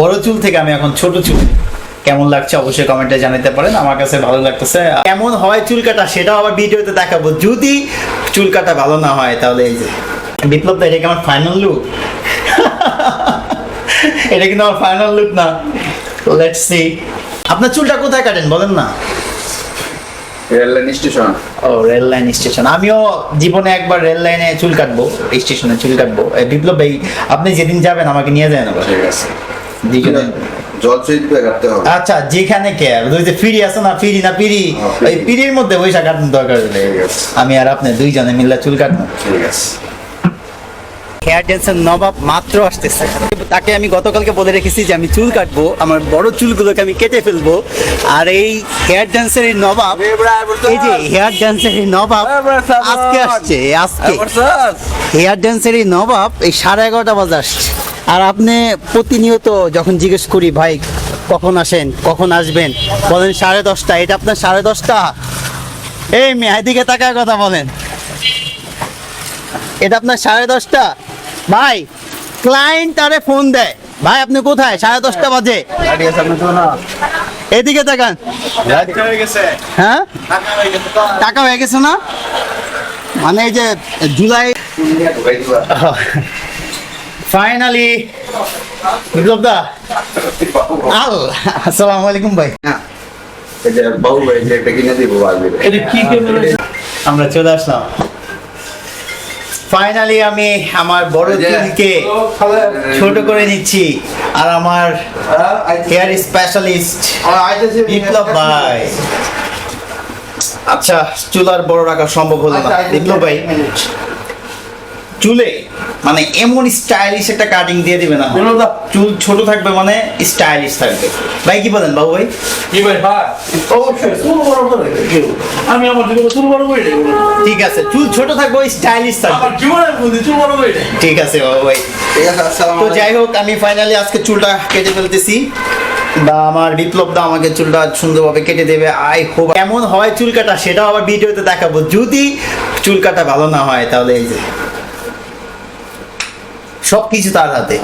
বড় চুল থেকে আমি এখন ছোট চুল। কেমন লাগছে অবশ্যই কমেন্টে জানাতে পারেন। আমার কাছে ভালো লাগতেছে। কেমন হয় চুল কাটা সেটাও আবার ভিডিওতে দেখাবো। যদি চুল কাটা ভালো না হয় তাহলে এই যে। বিপ্লব দা এটা কি আমার ফাইনাল লুক এটা কিন্তু আমার ফাইনাল লুক না। লেটস সি আপনার চুলটা কোথায় কাটেন বলেন না? Rail line station. ও রেল লাইন স্টেশন। আমিও জীবনে একবার রেল লাইনে চুল কাটবো স্টেশনে চুল কাটবো। বিপ্লব ভাই আপনি যেদিন যাবেন আমাকে নিয়ে যাবেন ঠিক আছে। আচ্ছা যেখানে কে? ওই যে ফিরি আছে না ফিরি না পিরি হ্যাঁ, ওই পিরির মধ্যে পয়সা কাটানোর দরকার। আমি আর আপনি দুইজনে মিললে চুল কাটবো। ঠিক আছে। হেয়ার ড্যান্সের নবাব মাত্র আসতেছে। তাকে আমি গতকালকে বলে রেখেছি যে আমি চুল কাটবো আমার বড় চুলগুলোকে আমি কেটে ফেলব। আর এই হেয়ার ড্যান্সের এই নবাব এই যে হেয়ার ড্যান্সের এই নবাব আজকে আসছে আজকে। হেয়ার ড্যান্সের এই নবাব এই সাড়ে এগারোটা বাজে আসছে। আর আপনি প্রতিনিয়ত যখন জিজ্ঞেস করি ভাই কখন আসেন? কখন আসবেন? বলেন সাড়ে দশটা। এটা আপনার সাড়ে দশটা? এই মেয়ে দিকে তাকায় কথা বলেন। এটা আপনার সাড়ে দশটা? ভাই ক্লায়েন্ট আরে ফোন দেয়। ভাই আপনি কোথায়? সাড়ে দশটা বাজে। এদিকে তাকান। হ্যাঁ টাকা হয়ে গেছে না? মানে এই যে জুলাই ফাইনালি বিপ্লব দা আল আসসালামু আলাইকুম ভাই আমরা চলে আসলাম। ফাইনালি আমি আমার বড় চুলকে ছোট করে নিচ্ছি আর আমার হেয়ার স্পেশালিস্ট বিপ্লব ভাই। আচ্ছা চুল আর বড় রাখা সম্ভব হলো না। বিপ্লব ভাই চুলে মানে এমন স্টাইলিশ একটা কাটিং দিয়ে দিবে না চুল ছোট থাকবে মানে স্টাইলিশ থাকবে। ভাই কি বলেন বাবু ভাই? কি ভাই আমি আমার জীবনে চুল বড় করে ঠিক আছে চুল ছোট থাকবে স্টাইলিশ থাকবে। আমার জীবনে বুদ্ধি চুল বড় করে ঠিক আছে বাবু ভাই। ঠিক আছে আসসালামু তো যাই হোক আমি ফাইনালি আজকে চুলটা কেটে ফেলতেছি। বা আমার বিপ্লব দা আমাকে চুলটা সুন্দরভাবে কেটে দেবে। আই হোপ কেমন হয় চুল কাটা সেটাও আবার ভিডিওতে দেখাবো। যদি চুল কাটা ভালো না হয় তাহলে এই যে। সব কিছু তার হাতে।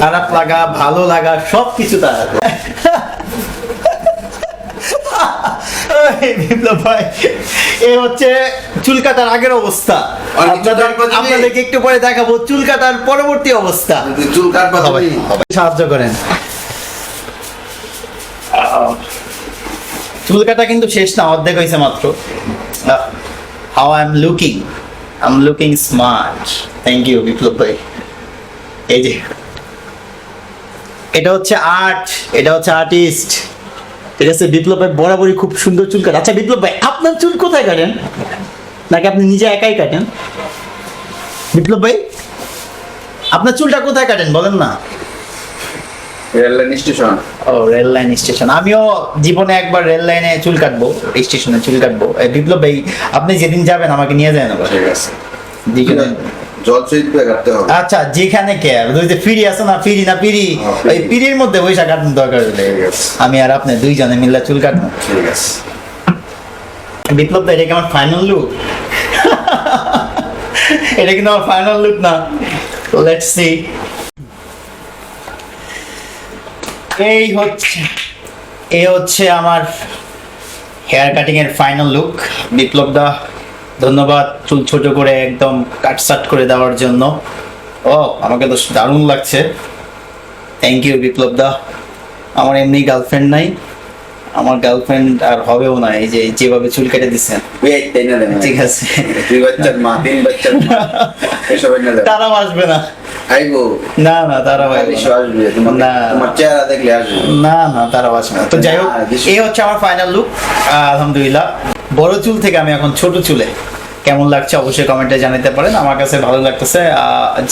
খারাপ লাগা ভালো লাগা সব কিছু তার হাতে। ওই বিপ্লব ভাই এ হচ্ছে চুল কাটার আগের অবস্থা। আপনাদেরকে একটু পরে দেখাবো চুল কাটার পরবর্তী অবস্থা। চুল কাটবা। সাহায্য করেন। চুল কাটা কিন্তু শেষ না অর্ধেক হয়েছে মাত্র। How I am looking I am looking smart thank you Biplab ভাই। এই যে এটা হচ্ছে আর্ট এটা হচ্ছে আর্টিস্ট ঠিক আছে বিপ্লব ভাই বরাবরই খুব সুন্দর চুল কাটে। আচ্ছা বিপ্লব ভাই আপনার চুল কোথায় কাটেন? নাকি আপনি নিজে একাই কাটেন? বিপ্লব ভাই আপনার চুলটা কোথায় কাটেন বলেন না? Rail line station. ও রেল লাইন স্টেশন। আমিও জীবনে একবার রেল লাইনে চুল কাটবো স্টেশনে চুল কাটবো। বিপ্লব ভাই আপনি যেদিন যাবেন আমাকে নিয়ে আবার। ঠিক আছে। কাটতে হবে। আচ্ছা যেখানে কে ওই যে ফিরি আছে না না হ্যাঁ। ওই মধ্যে কাটানোর দরকার হলে। আমি আর আপনি দুইজনে মিললে চুল কাটবো। ঠিক আছে। বিপ্লব দা এটা কি আমার ফাইনাল লুক এটা কিন্তু আমার ফাইনাল লুক না। লেটস সি এই হচ্ছে এই হচ্ছে আমার হেয়ার কাটিং এর ফাইনাল লুক বিপ্লব দা ধন্যবাদ চুল ছোট করে একদম কাটসাট করে দেওয়ার জন্য। ও আমাকে তো দারুণ লাগছে। থ্যাংক ইউ বিপ্লব দা আমার এমনি গার্লফ্রেন্ড নাই। আমার গার্লফ্রেন্ড আর হবেও না এই যে যেভাবে চুল কেটে দিচ্ছেন ঠিক আছে। দুই বাচ্চার মা তিন বাচ্চার মা। এসব এনে তারাও আসবে না। আইবো। না না তারাও আসবে না। তোমার না। তোমার চেহারা দেখলে আসবে। না না তারাও আসবে না। তো যাই হোক এই হচ্ছে আমার ফাইনাল লুক আলহামদুলিল্লাহ। বড় চুল থেকে আমি এখন ছোট চুলে। কেমন লাগছে অবশ্যই কমেন্টে জানাতে পারেন। আমার কাছে ভালো লাগতেছে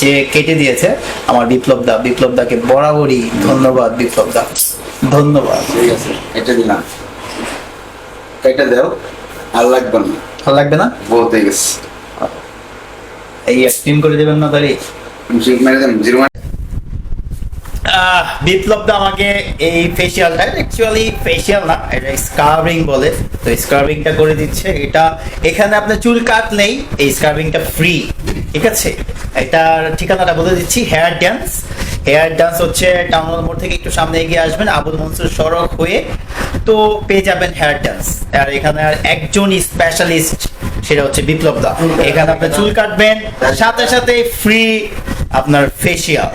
যে কেটে দিয়েছে আমার বিপ্লব দা। বিপ্লব দাকে বরাবরই ধন্যবাদ বিপ্লব দা। ধন্যবাদ। ঠিক আছে এটা দিলাম। এটা দাও আর লাগবে না। ভালো লাগবে না? হয়ে গেছে। এই স্ট্রিম করে দেবেন না তাহলে? মেরে দেন জিরো বিপ্লব দা আমাকে এই ফেসিয়ালটা অ্যাকচুয়ালি ফেসিয়াল না, এটা স্কার্বিং বলে। তো স্কার্বিংটা করে দিচ্ছে। এটা এখানে আপনার চুল কাটলেই এই স্কার্বিংটা ফ্রি ঠিক আছে? এটার ঠিকানাটা বলে দিচ্ছি হেয়ার ড্যান্স হেয়ার ডান্স হচ্ছে টাউন মোড় থেকে একটু সামনে এগিয়ে আসবেন, আবুল মনসুর সড়ক হয়ে তো পেয়ে যাবেন হেয়ার ডান্স আর এখানে আর একজন স্পেশালিস্ট সেটা হচ্ছে বিপ্লব দা। এখানে আপনি চুল কাটবেন, সাথে সাথে ফ্রি আপনার ফেসিয়াল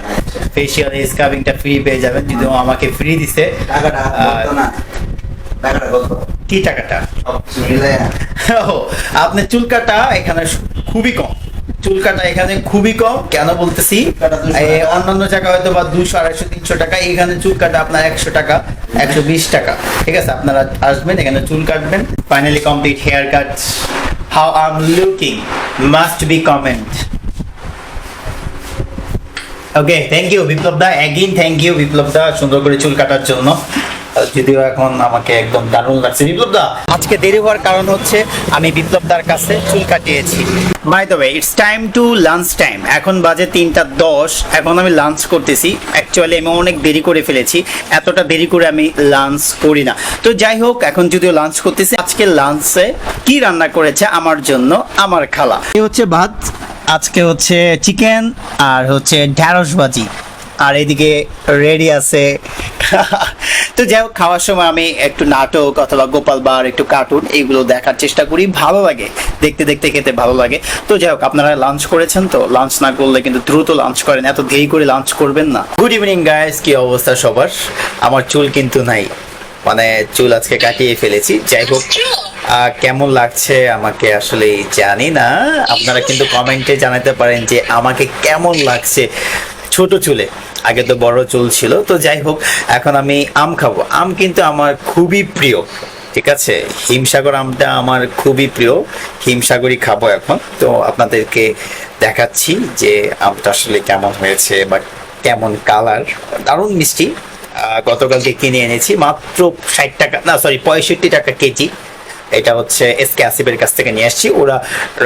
ফেসিয়াল স্কাবিংটা ফ্রি পেয়ে যাবেন যদিও আমাকে ফ্রি দিছে কি টাকাটা? সব কিছু ও, আপনার চুল কাটা এখানে খুবই কম। চুল কাটা এখানে খুবই কম কেন বলতেছি? কাটা 200 এই টাকা। অন্যান্য জায়গা হয়তো বা দুশো আড়াইশো তিনশো টাকা এখানে চুল কাটা আপনার একশো টাকা একশো বিশ টাকা। ঠিক আছে আপনারা আসবেন এখানে চুল কাটবেন। Finally complete hair cut how I am looking must be comment okay thank you Biplab da again thank you Biplab da সুন্দর করে চুল কাটার জন্য। যদিও এখন আমাকে একদম দারুণ লাগছে। বিপ্লব দা আজকে দেরি হওয়ার কারণ হচ্ছে আমি বিপ্লব দার কাছে চুল কাটিয়েছি। By the way it's time to lunch time এখন বাজে তিনটা দশ। এখন আমি লাঞ্চ করতেছি। অ্যাকচুয়ালি আমি অনেক দেরি করে ফেলেছি। এতটা দেরি করে আমি লাঞ্চ করি না। তো যাই হোক, এখন যদিও লাঞ্চ করতেছি, আজকে লাঞ্চে কি রান্না করেছে আমার জন্য? আমার খালা। এই হচ্ছে ভাত। আজকে হচ্ছে চিকেন আর হচ্ছে ঢ্যাঁড়স ভাজি। আর এদিকে রেডি আছে। তো যাই হোক, খাওয়ার সময় আমি একটু নাটক অথবা গোপাল বার, একটু কার্টুন এইগুলো দেখার চেষ্টা করি, ভালো লাগে। দেখতে দেখতে খেতে ভালো লাগে। তো যাই হোক, আপনারা লাঞ্চ করেছেন তো? লাঞ্চ না করলে কিন্তু দ্রুত লাঞ্চ করেন, এত দেরি করে লাঞ্চ করবেন না। গুড ইভিনিং গাইস কি অবস্থা সবার? আমার চুল কিন্তু নাই। মানে চুল আজকে কাটিয়ে ফেলেছি। যাই হোক কেমন লাগছে আমাকে আসলে জানি না। আপনারা কিন্তু কমেন্টে জানাতে পারেন যে আমাকে কেমন লাগছে। ছোট চুলে, আগে তো বড় চুল ছিল, তো যাই হোক, এখন আমি আম খাব। আম কিন্তু আমার খুবই প্রিয়, ঠিক আছে? হিমসাগর আমটা আমার খুবই প্রিয়, হিমসাগরই খাব এখন। তো আপনাদেরকে দেখাচ্ছি যে আমটা আসলে কেমন হয়েছে বা কেমন কালার। দারুণ মিষ্টি। গতকালকে কিনে এনেছি, মাত্র ষাট টাকা, না সরি পঁয়ষট্টি টাকা কেজি। এটা হচ্ছে এসকে আসিফের কাছ থেকে নিয়ে আসছি। ওরা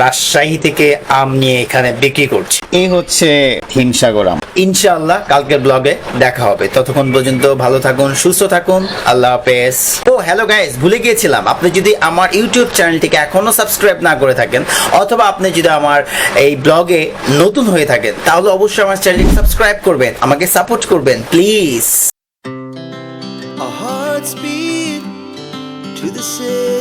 রাজশাহী থেকে আম নিয়ে এখানে বিক্রি করছে। এই হচ্ছে হিমসাগর আম। ইনশাআল্লাহ কালকের ব্লগে দেখা হবে। ততক্ষণ পর্যন্ত ভালো থাকুন, সুস্থ থাকুন। আল্লাহ হাফেজ। ও হ্যালো গাইস ভুলে গিয়েছিলাম। আপনি যদি আমার ইউটিউব চ্যানেলটিকে এখনও সাবস্ক্রাইব না করে থাকেন, অথবা আপনি যদি আমার এই ব্লগে নতুন হয়ে থাকেন, তাহলে অবশ্যই আমার চ্যানেলটি সাবস্ক্রাইব করবেন, আমাকে সাপোর্ট করবেন please to the city.